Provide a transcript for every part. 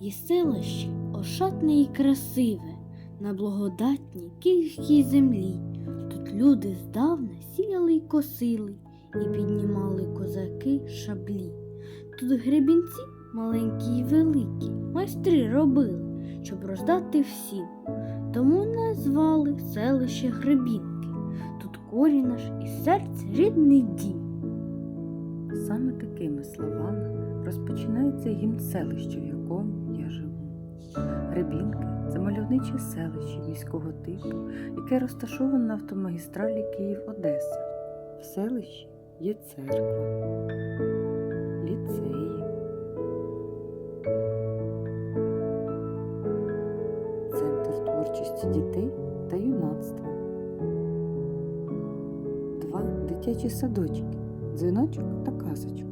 І селище ошатне і красиве, на благодатній київській землі. Тут люди здавна сіяли й косили, і піднімали козаки шаблі. Тут гребінці маленькі й великі, майстри робили, щоб роздати всім. Тому назвали селище Гребінки. Тут корінь наш і серце рідний дім. Саме такими словами розпочинається гімн селища, в якому. Гребінки це мальовниче селище міського типу, яке розташоване на автомагістралі Київ-Одеса. В селищі є церква, ліцеї, центр творчості дітей та юнацтва, два дитячі садочки, дзвіночок та казочка.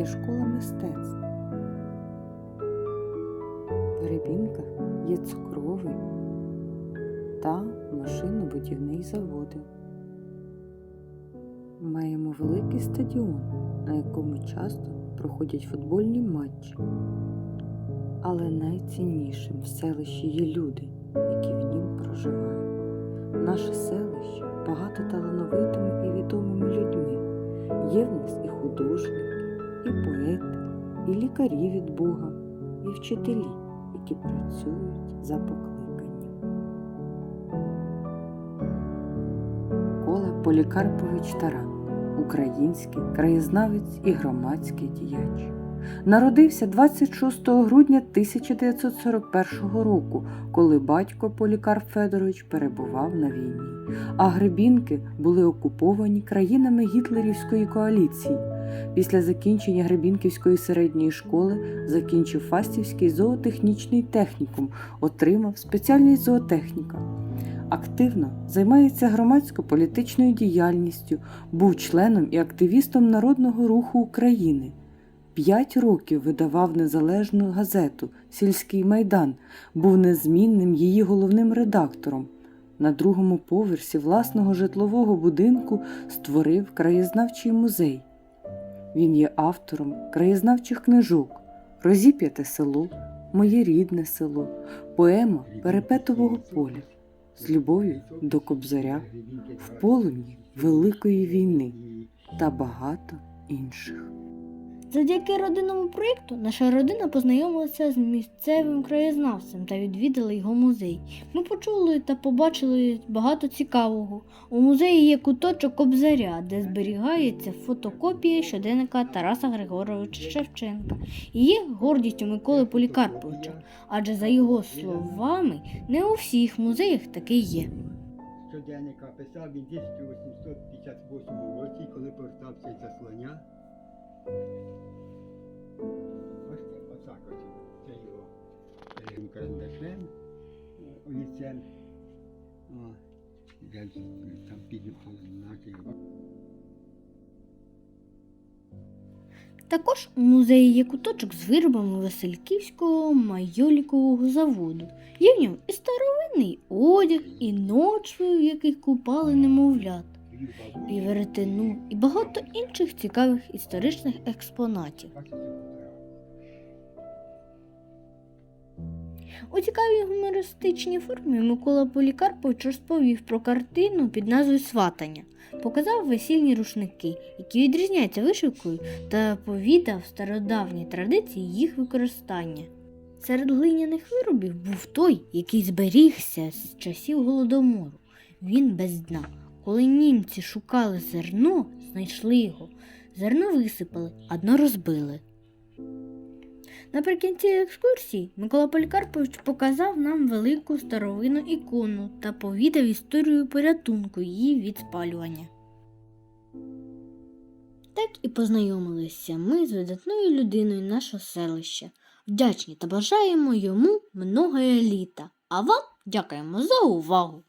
Є школа мистецтв. В Рибінках є цукровий та машинобудівний заводи. Маємо великий стадіон, на якому часто проходять футбольні матчі. Але найціннішим в селищі є люди, які в нім проживають. Наше селище багато талановитими і відомими людьми. Є в нас і художники, і поети, і лікарі від Бога, і вчителі, які працюють за покликанням. Микола Полікарпович Таран, український краєзнавець і громадський діяч. Народився 26 грудня 1941 року, коли батько Полікарп Федорович перебував на війні, а Гребінки були окуповані країнами гітлерівської коаліції. Після закінчення Гребінківської середньої школи закінчив Фастівський зоотехнічний технікум, отримав спеціальність зоотехніка. Активно займається громадсько-політичною діяльністю, був членом і активістом Народного руху України. П'ять років видавав незалежну газету Сільський майдан, був незмінним її головним редактором. На другому поверсі власного житлового будинку створив краєзнавчий музей. Він є автором краєзнавчих книжок Розіп'яте село, Моє рідне село, поема Перепетового поля з любов'ю до Кобзаря, в полум'ї Великої війни та багато інших. Завдяки родинному проєкту наша родина познайомилася з місцевим краєзнавцем та відвідала його музей. Ми почули та побачили багато цікавого. У музеї є куточок Кобзаря, де зберігається фотокопія щоденника Тараса Григоровича Шевченка і є гордістю Миколи Полікарповича, адже за його словами, не у всіх музеях таке є. щоденника писав він в 1858 році, коли повертався із заслання. Ось отак ось це його таким карандашем, е. О, я там піду знаки. Також у музеї є куточок з виробами Васильківського майолікового заводу. Є в ньому і старовинний одяг, і ночви, в яких купали немовлят, і веретену, і багато інших цікавих історичних експонатів. У цікавій гумористичній формі Микола Полікарпович розповів про картину під назвою Сватання, показав весільні рушники, які відрізняються вишивкою, та повідав стародавні традиції їх використання. Серед глиняних виробів був той, який зберігся з часів голодомору. Він без дна. Коли німці шукали зерно, знайшли його. Зерно висипали, а дно розбили. Наприкінці екскурсії Микола Полікарпович показав нам велику старовинну ікону та повідав історію порятунку її від спалювання. Так і познайомилися ми з видатною людиною нашого селища. Вдячні та бажаємо йому многое літа. А вам дякуємо за увагу!